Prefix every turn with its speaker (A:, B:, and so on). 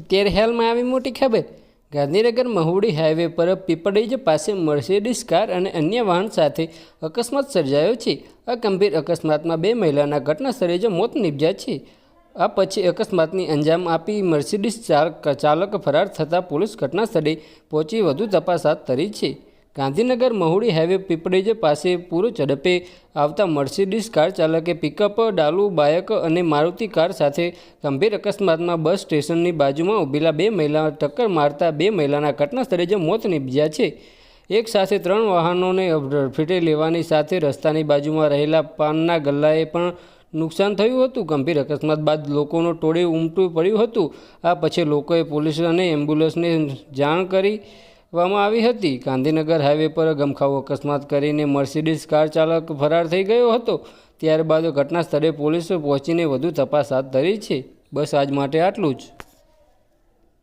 A: અત્યારે હેલમાં આવી મોટી ખબર ગાંધીનગર મહુડી હાઈવે પર પીપળીજ પાસે મર્સિડીઝ કાર અને અન્ય વાહન સાથે અકસ્માત સર્જાયો છે આ ગંભીર અકસ્માતમાં બે મહિલાના ઘટનાસ્થળે જ મોત નિપજ્યા છે આ પછી અકસ્માતની અંજામ આપી મર્સિડીઝ ચાલક ફરાર થતાં પોલીસ ઘટનાસ્થળે પહોંચી વધુ તપાસ હાથ ધરી છે ગાંધીનગર મહુડી હાઈવે પીપળેજ પાસે પૂરો ઝડપે આવતા મર્સિડીઝ કાર ચાલકે પિકઅપ ડાલુ બાયક અને મારુતિ કાર સાથે ગંભીર અકસ્માતમાં બસ સ્ટેશનની બાજુમાં ઊભેલા બે મહિલાઓ ટક્કર મારતા બે મહિલાના ઘટના સ્થળે જ મોત નીપજ્યા છે એક સાથે ત્રણ વાહનોને ફીટે લેવાની સાથે રસ્તાની બાજુમાં રહેલા પાનના ગલ્લાએ પણ નુકસાન થયું હતું ગંભીર અકસ્માત બાદ લોકોનો ટોળે ઉમટું પડ્યું હતું આ પછી લોકોએ પોલીસ અને એમ્બ્યુલન્સને જાણ કરી આપવામાં આવી હતી ગાંધીનગર હાઈવે પર ગમખાઓ અકસ્માત કરીને મર્સિડીઝ કાર ચાલક ફરાર થઈ ગયો હતો ત્યારબાદ ઘટના સ્થળે પોલીસે પહોંચીને વધુ તપાસ હાથ ધરી છે બસ આજ માટે આટલું જ